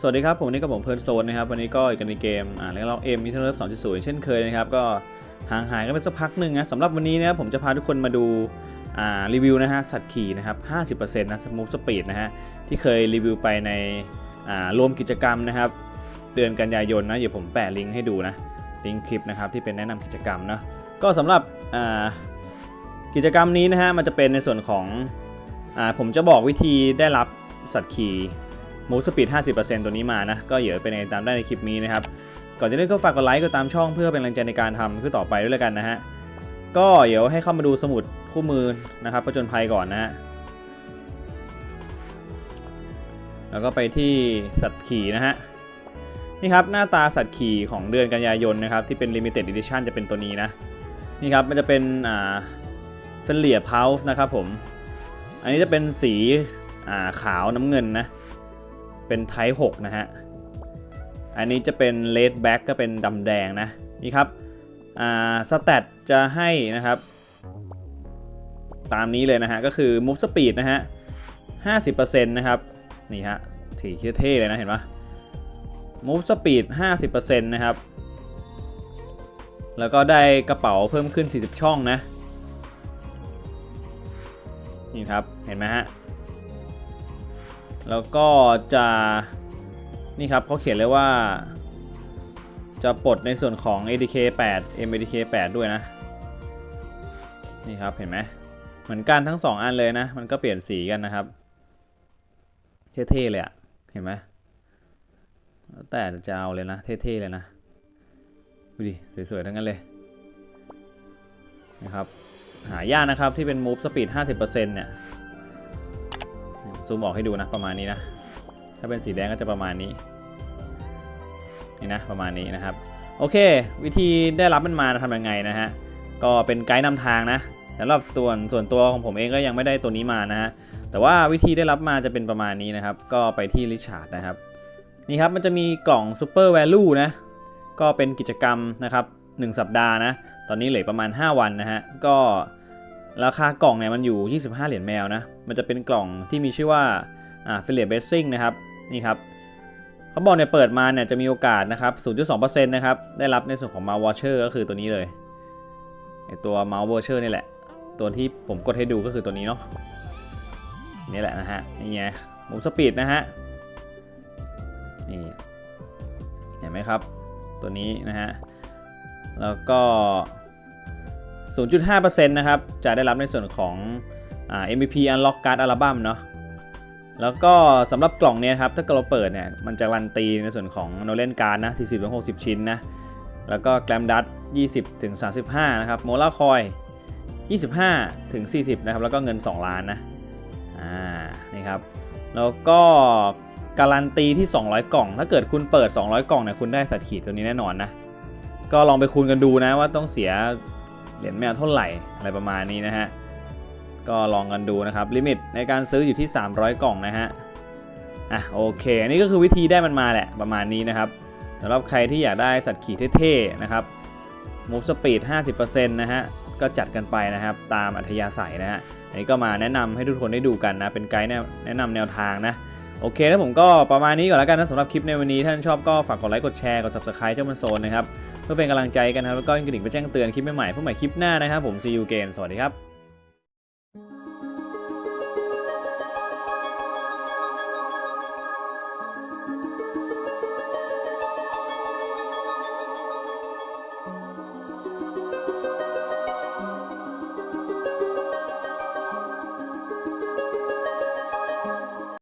สวัสดีครับ ผมนี่กับผมเพลิร์นโซนนะครับวันนี้ก็อยู่กันในเกมอ่าแล้วเราเอ็มมิเทอร์เลิฟสองจุดศูนย์เช่นเคยนะครับก็ห่างหายกันไปสักพักหนึ่งนะสำหรับวันนี้นะครับผมจะพาทุกคนมาดูอ่ารีวิวนะฮะสัตว์ขี่นะครับ50%นต์นะสมูทสปีดนะฮะที่เคยรีวิวไปในอ่ารวมกิจกรรมนะครับเดือนกันยายนนะเดี๋ยวผมแปะลิงก์ให้ดูนะลิงก์คลิปนะครับที่เป็นแนะนำกิจกรรมนะก็สำหรับอ่ากิจกรรมนี้นะฮะมันจะเป็นในส่วนของอ่าผมจะบอกวิธีได้รับสัตว์ขี่ มูสปีด 50%ตัวนี้มานะ ก็เดี๋ยวไปในตามได้ในคลิปนี้นะครับ ก่อนจะได้ก็ฝากกดไลค์กดตามช่องเพื่อเป็นกำลังใจในการทำขึ้นต่อไปด้วยแล้วกันนะฮะ ก็เดี๋ยวให้เข้ามาดูสมุดคู่มือนะครับประจนภัยก่อนนะฮะ แล้วก็ไปที่สัตว์ขี่นะฮะ นี่ครับหน้าตาสัตว์ขี่ของเดือนกันยายนนะครับที่เป็น Limited Edition จะเป็นตัวนี้นะ นี่ครับมันจะเป็นอ่าเฟนเลียพาวส์นะครับผม อันนี้จะเป็นสีอ่าขาวน้ำเงินนะ เป็นไทป์6นะฮะ อันนี้จะเป็นเลดแบ็กก็เป็นดำแดงนะ นี่ครับ อ่า สแตทจะให้นะครับ ตามนี้เลยนะฮะ ก็คือ move speed นะฮะ 50%นะครับ นี่ฮะถี่เท่ๆเลยนะ เห็นปะ move speed 50%นะครับ แล้วก็ได้กระเป๋าเพิ่มขึ้น 40 ช่องนะ นี่ครับ เห็นไหมฮะ แล้วก็จะนี่ครับเขาเขียนเลยว่า จะปลดในส่วนของ ADK 8 MADK 8 ด้วยนะ นี่ครับเห็นไหมเหมือนกันทั้ง 2 อันเลยนะ มันก็เปลี่ยนสีกันนะครับ เท่ๆเลยอะเห็นไหมแล้วแต่จะเอาเลยนะ เท่ๆเลยนะดูดิสวยๆทั้งนั้นเลยนะครับ หายากนะครับที่เป็น move speed 50%เนี่ย ซูมออกให้ดูนะประมาณนี้นะ ถ้าเป็นสีแดงก็จะประมาณนี้ นี่นะประมาณนี้นะครับ โอเค วิธีได้รับมันมาทำยังไงนะฮะ ก็เป็นไกด์นำทางนะสำหรับตัวส่วนตัวของผมเองก็ยังไม่ได้ตัวนี้มานะฮะ แต่ว่าวิธีได้รับมาจะเป็นประมาณนี้นะครับ ก็ไปที่ริชาร์ดนะครับ นี่ครับมันจะมีกล่อง Super Value นะ ก็เป็นกิจกรรมนะครับ 1 สัปดาห์นะ ตอนนี้เหลือประมาณ 5 วันนะฮะ ก็ ราคากล่องเนี่ยมันอยู่ 25 เหรียญแมวนะ มันจะเป็นกล่องที่มีชื่อว่าอ่า Affiliate Blessing นะครับ นี่ครับเขาบอกเนี่ยเปิดมาเนี่ยจะมีโอกาสนะครับ 0.2%นะครับ ได้รับในส่วนของ Mouse Voucher ก็คือตัวนี้เลยไอตัว Mouse Voucher นี่แหละ ตัวที่ผมกดให้ดูก็คือตัวนี้เนาะนี่แหละนะฮะนี่ไงหมูสปีดนะฮะนี่เห็นไหมครับ ตัวนี้นะฮะแล้วก็ 0.5%นะครับ จะได้รับในส่วนของอ MVP Unlock Card Album เนาะแล้วก็สำหรับกล่องเนี้ยครับ ถ้าเราเปิดเนี่ย มันจะรันตีในส่วนของโนเลนการ์ดนะ 40-60 ชิ้นนะ แล้วก็แกรมดัต20-35 นะครับ โมลาคอย 25-40 นะครับ แล้วก็เงิน 2 ล้านนะ อ่า นี่ครับ แล้วก็การันตีที่ 200 กล่อง ถ้าเกิดคุณเปิด 200 กล่องเนี่ย คุณได้สัตว์ขีดตัวนี้แน่นอนนะ ก็ลองไปคูณกันดูนะว่าต้องเสีย เหรียญแมวเท่าไหร่อะไรประมาณนี้นะฮะ ก็ลองกันดูนะครับ ลิมิตในการซื้ออยู่ที่ 300 กล่องนะฮะ อะโอเค อันนี้ก็คือวิธีได้มันมาแหละประมาณนี้นะครับสำหรับใครที่อยากได้สัตว์ขี่เท่ๆนะครับ move speed 50%นะฮะ ก็จัดกันไปนะครับ ตามอัธยาศัยนะฮะ อันนี้ก็มาแนะนำให้ทุกคนได้ดูกันนะ เป็นไกด์แนะนำแนวทางนะ โอเคแล้วผมก็ประมาณนี้ก่อนแล้วกันนะสำหรับคลิปในวันนี้ท่านชอบก็ฝากกดไลค์กดแชร์กด subscribe เจ้ามันโซนนะครับเพื่อเป็นกำลังใจกันนะครับแล้วก็กระดิ่งไปแจ้งเตือนคลิปใหม่ๆเพื่อใหม่คลิปหน้านะครับผมซีอูเกนสวัสดีครับ